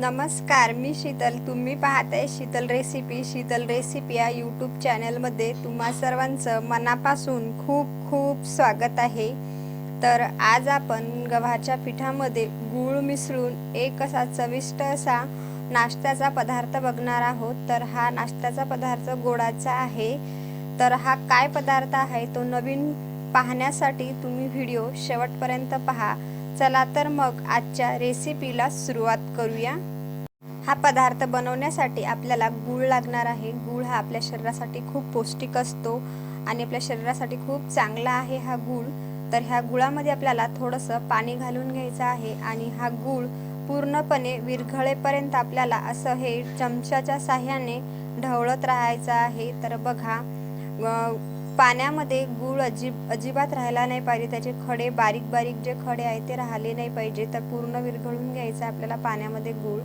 नमस्कार मी शीतल. तुम्ही पाहताय शीतल रेसिपी. शीतल रेसिपी या यूट्यूब चॅनलमध्ये तुम्हा सर्वांचं मनापासून खूप खूप स्वागत आहे. तर आज आपण गव्हाच्या पिठामध्ये गूळ मिसळून एक असा चविष्ट असा नाश्त्याचा पदार्थ बघणार आहोत. तर हा नाश्त्याचा पदार्थ गोडाचा आहे. तर हा काय पदार्थ आहे तो नवीन पाहण्यासाठी तुम्ही व्हिडिओ शेवटपर्यंत पहा. चला तर मग आजच्या रेसिपीला सुरुवात करूया. हा पदार्थ बनवण्यासाठी आपल्याला गूळ लागणार आहे. गूळ हा आपल्या शरीरासाठी खूप पौष्टिक असतो आणि आपल्या शरीरासाठी खूप चांगला आहे हा गूळ. तर ह्या गुळामध्ये आपल्याला थोडंसं पाणी घालून घ्यायचं आहे आणि हा गूळ पूर्णपणे विरघळेपर्यंत आपल्याला असं हे चमच्याच्या साह्याने ढवळत राहायचं आहे. तर बघा पाण्यामध्ये गूळ अजिब अजिबात राहायला नाही पाहिजे. त्याचे खडे बारीक बारीक जे खडे आहेत ते राहिले नाही पाहिजे. तर पूर्ण विरघळून घ्यायचं आपल्याला पाण्यामध्ये गूळ.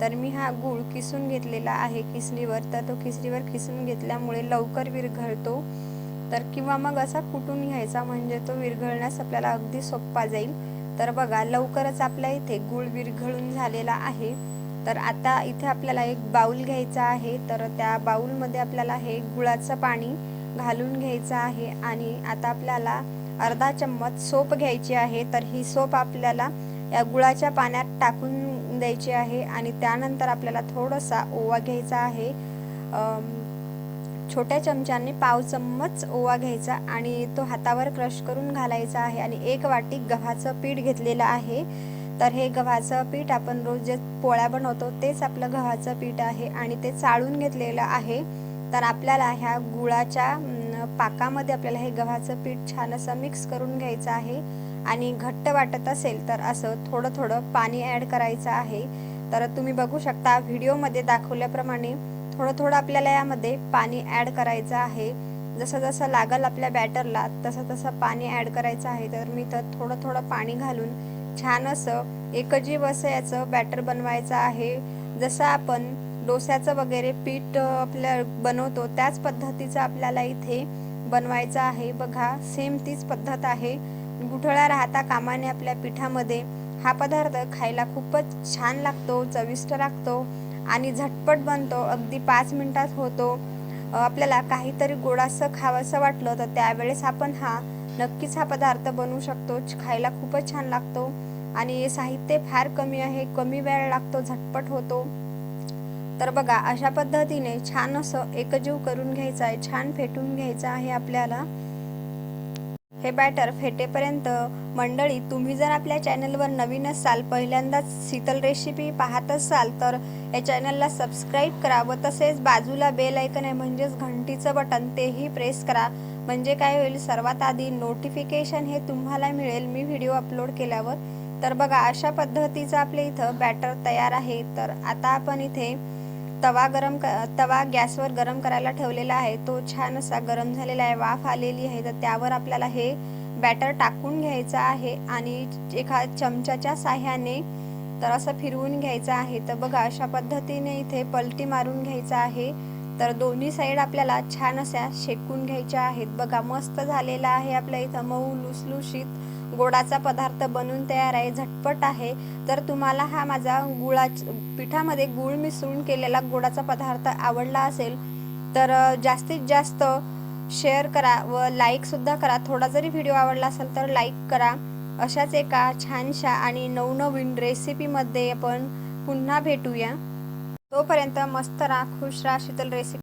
तर मी हा गूळ किसून घेतलेला आहे किसणीवर. तर तो किसणीवर किसून घेतल्यामुळे लवकर विरघळतो. तर किंवा मग असा कुटून घ्यायचा म्हणजे तो विरघळण्यास आपल्याला अगदी सोप्पा जाईल. तर बघा लवकरच आपल्या इथे गूळ विरघळून झालेला आहे. तर आता इथे आपल्याला एक बाऊल घ्यायचा आहे. तर त्या बाऊलमध्ये आपल्याला हे गुळाचं पाणी घालून घ्यायचं आहे आणि आता आपल्याला अर्धा चम्मच सोप घ्यायची आहे तर ही सोप आपल्याला या गुळाच्या पाण्यात टाकून द्यायची आहे आणि त्यानंतर आपल्याला थोडासा ओवा घ्यायचा आहे. छोट्या चमच्याने पाव चम्मच ओवा घ्यायचा आणि तो हातावर क्रश करून घालायचा आहे आणि एक वाटी गव्हाचं पीठ घेतलेलं आहे. तर हे गव्हाचं पीठ आपण रोज जे पोळ्या बनवतो तेच आपलं गव्हाचं पीठ आहे आणि ते चाळून घेतलेलं आहे. तर आपल्याला ह्या गुळाच्या पाकामध्ये आपल्याला हे गव्हाचं पीठ छान असं मिक्स करून घ्यायचं आहे. आणि घट्ट वाटत असेल तर असं थोडं थोडं पाणी ॲड करायचं आहे. तर तुम्ही बघू शकता व्हिडिओमध्ये दाखवल्याप्रमाणे थोडं थोडं आपल्याला यामध्ये पाणी ॲड करायचं आहे. जसं जसं लागल आपल्या बॅटरला तसं तसं पाणी ॲड करायचं आहे. तर मी तर थोडं थोडं पाणी घालून छान असं एकजीव असं याचं बॅटर बनवायचं आहे. जसं आपण डोस्याचं वगैरे पीठ आपल्या बनवतो. त्याच पद्धतीचं आपल्याला इथे बनवायचं आहे. बघा सेम तीच पद्धत आहे. गुठळा राहता कामाने आपल्या पिठामध्ये. हा पदार्थ खायला खूपच छान लागतो चविष्ट लागतो आणि झटपट बनतो. अगदी पाच मिनटात होतो. आपल्याला काहीतरी गोडासं खावंसं वाटलं तर त्यावेळेस आपण हा नक्कीच हा पदार्थ बनवू शकतो. खायला खूपच छान लागतो. आणि साहित्य फार कमी आहे. कमी वेळ लागतो झटपट होतो. तर बघा अशा पद्धतीने छान असं एकजीव करून घ्यायचं आहे छान फेटून घ्यायचं आहे आपल्याला. हे बॅटर फेटेपर्यंत मंडळी तुम्ही जर आपल्या चॅनलवर नवीन असाल पहिल्यांदाच शीतल रेसिपी पाहत असाल तर या चॅनलला सबस्क्राईब करा व तसेच बाजूला बेल ऐकन आहे म्हणजेच घंटीचं बटन तेही प्रेस करा. म्हणजे काय होईल सर्वात आधी नोटिफिकेशन हे तुम्हाला मिळेल मी व्हिडिओ अपलोड केल्यावर. तर बघा अशा पद्धतीचं आपल्या इथं बॅटर तयार आहे. तर आता आपण इथे तवा गरम क तवा गॅसवर गरम करायला ठेवलेला आहे. तो छान असा गरम झालेला आहे वाफ आलेली आहे. तर त्यावर आपल्याला हे बॅटर टाकून घ्यायचं आहे आणि एका चमच्याच्या साह्याने तर असं फिरवून घ्यायचं आहे. तर बघा अशा पद्धतीने इथे पलटी मारून घ्यायचं आहे. तर दोन्ही साईड आपल्याला छान अशा शेकून घ्यायच्या आहेत. बघा मस्त झालेला आहे आपल्या इथं मऊ लुसलुशीत गोडाचा पदार्थ बनून तयार आहे झटपट आहे तर तुम्हाला हा माझा गुळा पिठामध्ये गुळ मिसळून केलेला गोडाचा पदार्थ आवडला असेल तर जास्तीत जास्त शेअर करा व लाईक सुद्धा करा. थोडा जरी व्हिडिओ आवडला असेल तर लाईक करा. अशाच एका छानशा आणि नवनवीन रेसिपीमध्ये आपण पुन्हा भेटूया. तोपर्यंत मस्त राहा खुश राहा शीतल रेसिपी.